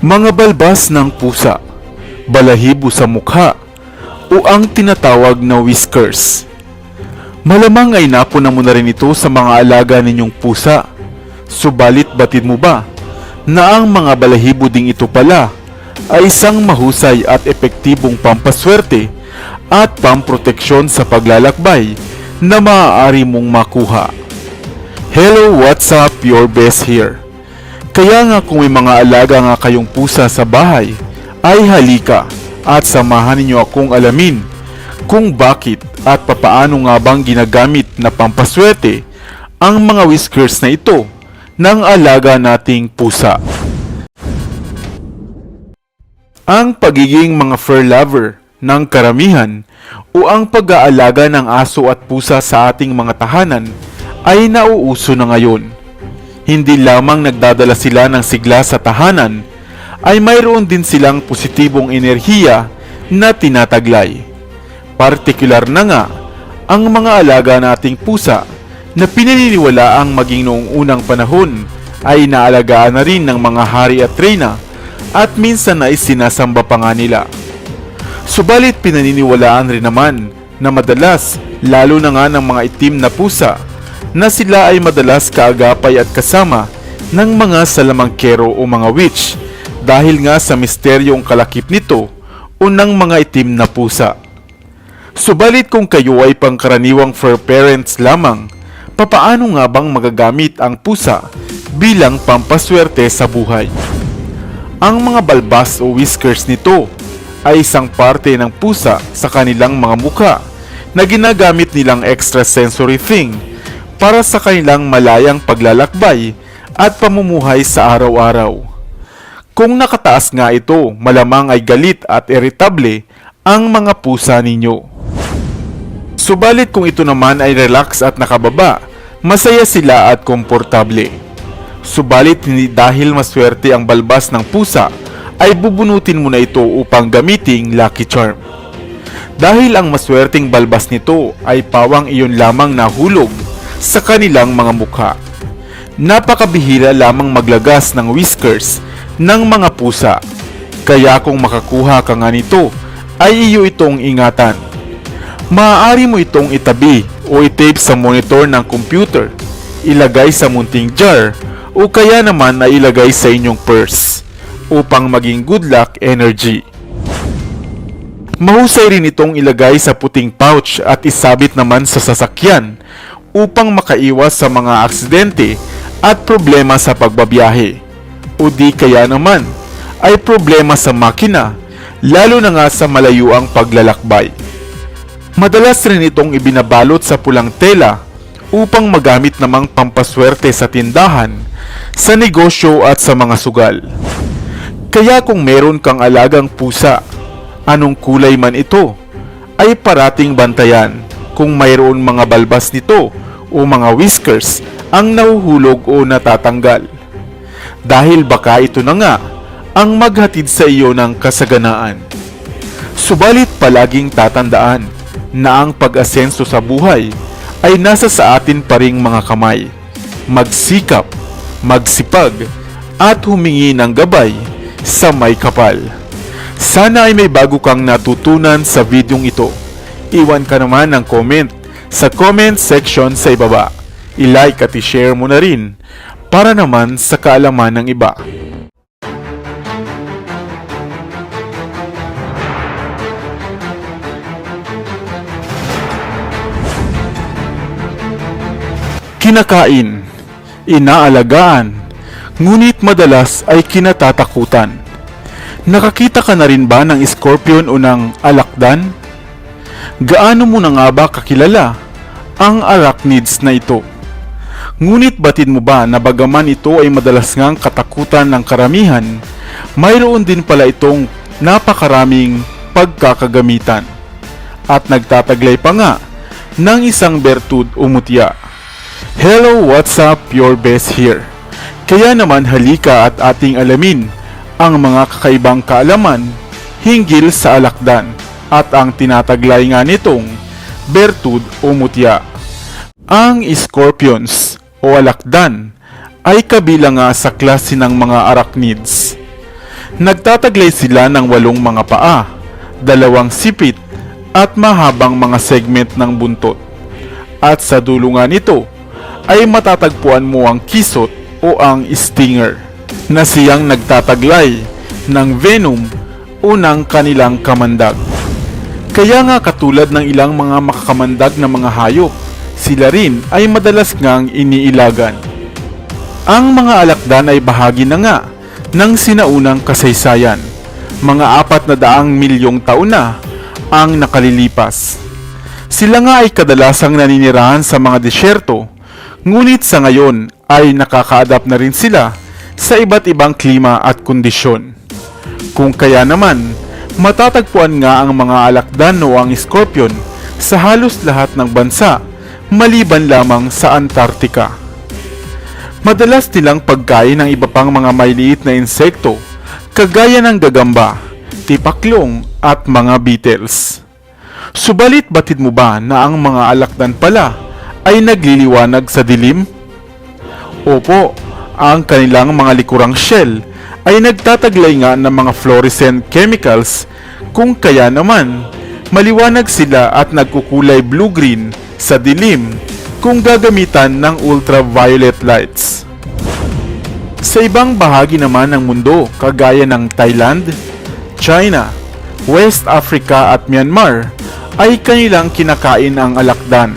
Mga balbas ng pusa, balahibo sa mukha, o ang tinatawag na whiskers. Malamang ay napuna mo na rin ito sa mga alaga ninyong pusa. Subalit batid mo ba na ang mga balahibo ding ito pala ay isang mahusay at epektibong pampaswerte at pamproteksyon sa paglalakbay na maaari mong makuha. Hello, what's up? Your best here. Kaya nga kung may mga alaga nga kayong pusa sa bahay, ay halika at samahan ninyo akong alamin kung bakit at papaano nga bang ginagamit na pampaswerte ang mga whiskers na ito ng alaga nating pusa. Ang pagiging mga fur lover ng karamihan o ang pag-aalaga ng aso at pusa sa ating mga tahanan ay nauuso na ngayon hindi lamang nagdadala sila ng sigla sa tahanan, ay mayroon din silang positibong enerhiya na tinataglay. Partikular na nga ang mga alaga nating pusa na pinaniniwala ang maging noong unang panahon ay naalagaan na rin ng mga hari at reyna at minsan ay sinasamba pa nga nila. Subalit pinaniniwalaan rin naman na madalas lalo na nga ng mga itim na pusa na sila ay madalas kaagapay at kasama ng mga salamangkero o mga witch dahil nga sa misteryong kalakip nito o ng mga itim na pusa. Subalit kung kayo ay pangkaraniwang fur parents lamang, papaano nga bang magagamit ang pusa bilang pampaswerte sa buhay? Ang mga balbas o whiskers nito ay isang parte ng pusa sa kanilang mga muka na ginagamit nilang extrasensory thing para sa kanilang malayang paglalakbay at pamumuhay sa araw-araw. Kung nakataas nga ito, malamang ay galit at irritable ang mga pusa ninyo. Subalit kung ito naman ay relax at nakababa, masaya sila at komportable. Subalit hindi dahil maswerte ang balbas ng pusa, ay bubunutin mo na ito upang gamiting lucky charm. Dahil ang maswerteng balbas nito ay pawang iyon lamang nahulog sa kanilang mga mukha. Napakabihira lamang maglagas ng whiskers ng mga pusa. Kaya kung makakuha ka nga nito, ay iyo itong ingatan. Maaari mo itong itabi o itape sa monitor ng computer, ilagay sa munting jar, o kaya naman ay ilagay sa inyong purse upang maging good luck energy. Mahusay rin itong ilagay sa puting pouch at isabit naman sa sasakyan upang makaiwas sa mga aksidente at problema sa pagbabiyahe. O di kaya naman ay problema sa makina lalo na nga sa malayuang paglalakbay. Madalas rin itong ibinabalot sa pulang tela upang magamit namang pampaswerte sa tindahan, sa negosyo at sa mga sugal. Kaya kung meron kang alagang pusa, anong kulay man ito, ay parating bantayan kung mayroon mga balbas nito o mga whiskers ang nahuhulog o natatanggal. Dahil baka ito na nga ang maghatid sa iyo ng kasaganaan. Subalit palaging tatandaan na ang pag-asenso sa buhay ay nasa sa atin pa ring mga kamay. Magsikap, magsipag, at humingi ng gabay sa may kapal. Sana ay may bago kang natutunan sa videong ito. Iwan ka naman ng comment sa comment section sa ibaba. I-like at i-share mo na rin para naman sa kaalaman ng iba. Kinakain, inaalagaan, ngunit madalas ay kinatatakutan. Nakakita ka na rin ba ng scorpion o ng alakdan? Gaano mo na nga ba kakilala ang arachnids na ito? Ngunit batid mo ba na bagaman ito ay madalas ngang katakutan ng karamihan, mayroon din pala itong napakaraming pagkakagamitan at nagtataglay pa nga ng isang bertud o mutya. Hello, what's up? Your best here. Kaya naman halika at ating alamin ang mga kakaibang kaalaman hinggil sa alakdan at ang tinataglay nga nitong bertud o mutya. Ang scorpions o alakdan ay kabilang nga sa klase ng mga arachnids. Nagtataglay sila ng walong mga paa, dalawang sipit, at mahabang mga segment ng buntot. At sa dulo nga nito ay matatagpuan mo ang kisot o ang stinger na siyang nagtataglay ng venom o ng kanilang kamandag. Kaya nga katulad ng ilang mga makakamandag na mga hayop, sila rin ay madalas ngang iniilagan. Ang mga alakdan ay bahagi na nga ng sinaunang kasaysayan. Mga apat na daang milyong taon na ang nakalilipas. Sila nga ay kadalasang naninirahan sa mga disyerto, ngunit sa ngayon ay nakaka-adapt na rin sila sa iba't ibang klima at kondisyon. Kung kaya naman, matatagpuan nga ang mga alakdan o ang scorpion sa halos lahat ng bansa, maliban lamang sa Antarctica. Madalas nilang pagkain ng iba pang mga maliliit na insekto, kagaya ng gagamba, tipaklong at mga beetles. Subalit batid mo ba na ang mga alakdan pala ay nagliliwanag sa dilim? Opo, ang kanilang mga likurang shell ay nagtataglay nga ng mga fluorescent chemicals kung kaya naman maliwanag sila at nagkukulay blue-green sa dilim kung gagamitan ng ultraviolet lights. Sa ibang bahagi naman ng mundo, kagaya ng Thailand, China, West Africa at Myanmar, ay kanilang kinakain ang alakdan.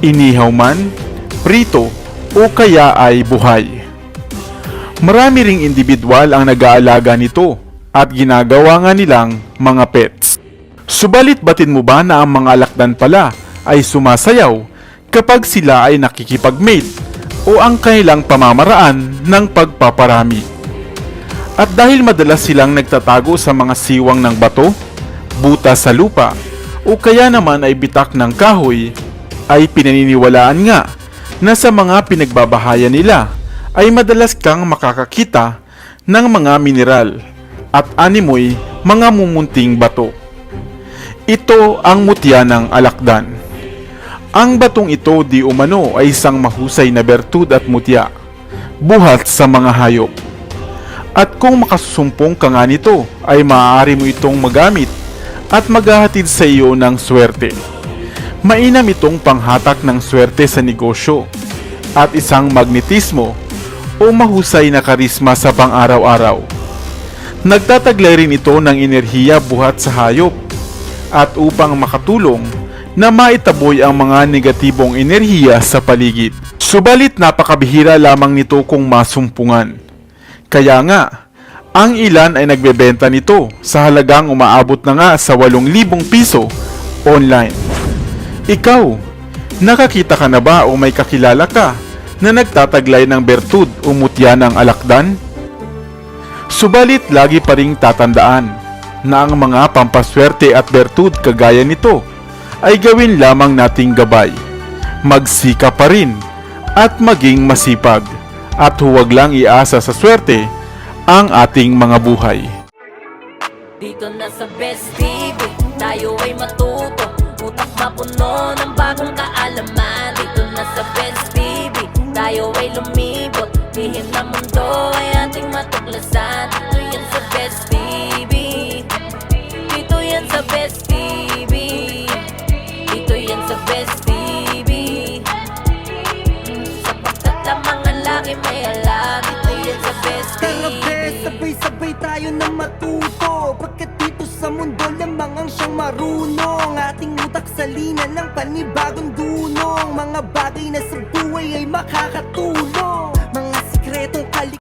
Inihaw man, prito, o kaya ay buhay. Marami ring individual ang nag-aalaga nito at ginagawa nga nilang mga pets. Subalit batid mo ba na ang mga alakdan pala ay sumasayaw kapag sila ay nakikipag-mate o ang kanilang pamamaraan ng pagpaparami? At dahil madalas silang nagtatago sa mga siwang ng bato, buta sa lupa, o kaya naman ay bitak ng kahoy, ay pinaniniwalaan nga na sa mga pinagbabahayan nila ay madalas kang makakakita ng mga mineral at animoy mga mumunting bato. Ito ang mutya ng alakdan. Ang batong ito di umano ay isang mahusay na bertud at mutya, buhat sa mga hayop. At kung makasusumpong ka nga nito, ay maaari mo itong magamit at maghahatid sa iyo ng swerte. Mainam itong panghatak ng swerte sa negosyo at isang magnetismo o mahusay na karisma sa pang-araw-araw. Nagtataglay rin ito ng enerhiya buhat sa hayop at upang makatulong na maitaboy ang mga negatibong enerhiya sa paligid. Subalit napakabihira lamang nito kung masumpungan. Kaya nga, ang ilan ay nagbebenta nito sa halagang umaabot na nga sa 8,000 piso online. Ikaw, nakakita ka na ba o may kakilala ka na nagtataglay ng bertud o mutya ng alakdan? Subalit lagi pa ring tatandaan na ang mga pampaswerte at bertud kagaya nito ay gawin lamang nating gabay. Magsika pa rin at maging masipag at huwag lang iasa sa swerte ang ating mga buhay. Dito na sa Best TV, tayo ay matuto Utak mapuno ng bagong kaalaman laki may alam Dito yan sa Best Tara be, sabay-sabay tayo na matuto. Pagkat dito sa mundo lamang ang siyang marunong? Ating utak sa lina ng panibagong dunong. Mga bagay na sa buhay ay makakatulong. Mga sikretong kalik